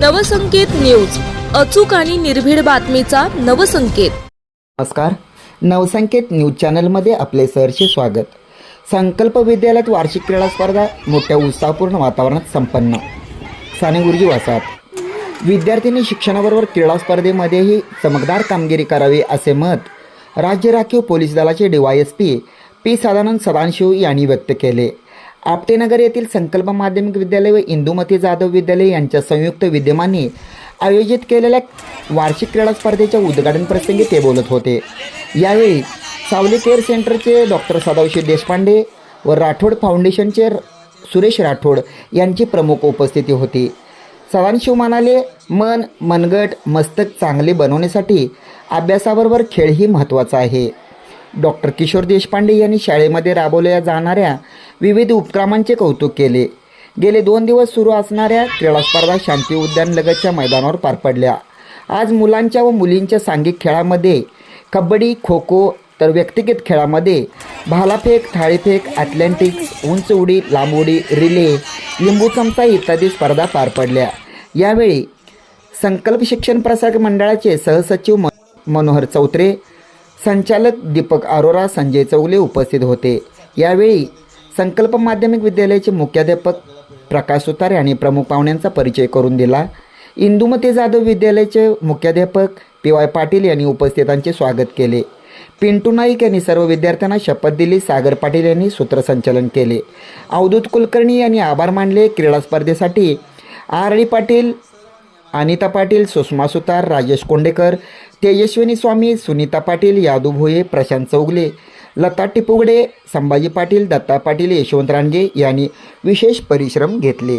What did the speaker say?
Navsanket news. अचूक आणि निर्भीड बातमीचा नवसंकेत. नमस्कार. नवसंकेत न्यूज चॅनलमध्ये आपले सरचे स्वागत. संकल्प विद्यालयात वार्षिक क्रीडा स्पर्धा मोठ्या उत्साहपूर्ण वातावरणात संपन्न. साने गुरुजी वासात. विद्यार्थ्यांनी शिक्षणाबरोबर क्रीडा स्पर्धेमध्येही चमकदार कामगिरी करावी असे मत राज्य राखीव पोलीस दलाचे D Y S P P Sadanand Sadanshiv यांनी व्यक्त केले. आपटेनगर येथील संकल्प माध्यमिक विद्यालय व इंदुमती जाधव विद्यालय यांच्या संयुक्त विद्यमाने आयोजित केलेल्या वार्षिक क्रीडा स्पर्धेच्या उद्घाटन प्रसंगी ते बोलत होते. यावेळी सावली केअर सेंटरचे डॉक्टर सदाशिव देशपांडे व राठोड फाउंडेशनचे र- सुरेश राठोड यांची प्रमुख उपस्थिती होती. सदानशिव म्हणाले मन मनगट मस्तक चांगले बनवण्यासाठी अभ्यासाबरोबर खेळही महत्त्वाचा आहे. डॉक्टर किशोर देशपांडे यांनी शाळेमध्ये राबवल्या जाणाऱ्या विविध उपक्रमांचे कौतुक केले. गेले दोन दिवस सुरू असणाऱ्या क्रीडा स्पर्धा शांती उद्यान लगतच्या मैदानावर पार पडल्या. आज मुलांच्या व मुलींच्या सांघिक खेळामध्ये कबड्डी खो खो तर व्यक्तिगत खेळामध्ये भालाफेक थाळीफेक ॲथलेटिक्स उंच उडी लांब उडी रिले लिंबू चमचा इत्यादी स्पर्धा पार पडल्या. यावेळी संकल्प शिक्षण प्रसारक मंडळाचे सहसचिव म मनोहर चौत्रे संचालक दीपक अरोरा संजय चौगले उपस्थित होते. यावेळी संकल्प माध्यमिक विद्यालयाचे मुख्याध्यापक प्रकाश सुतार यांनी प्रमुख पाहुण्यांचा परिचय करून दिला. इंदुमती जाधव विद्यालयाचे मुख्याध्यापक पी वाय पाटील यांनी उपस्थितांचे स्वागत केले. पिंटू नाईक यांनी सर्व विद्यार्थ्यांना शपथ दिली. सागर पाटील यांनी सूत्रसंचालन केले. अवधूत कुलकर्णी यांनी आभार मानले. क्रीडा स्पर्धेसाठी आर डी पाटील अनिता पाटील सुषमा सुतार राजेश कोंडेकर तेजस्विनी स्वामी सुनीता पाटील यादू भोये प्रशांत चौगले लता टिपुगडे संभाजी पाटील दत्ता पाटील यशवंत रानगे यांनी विशेष परिश्रम घेतले.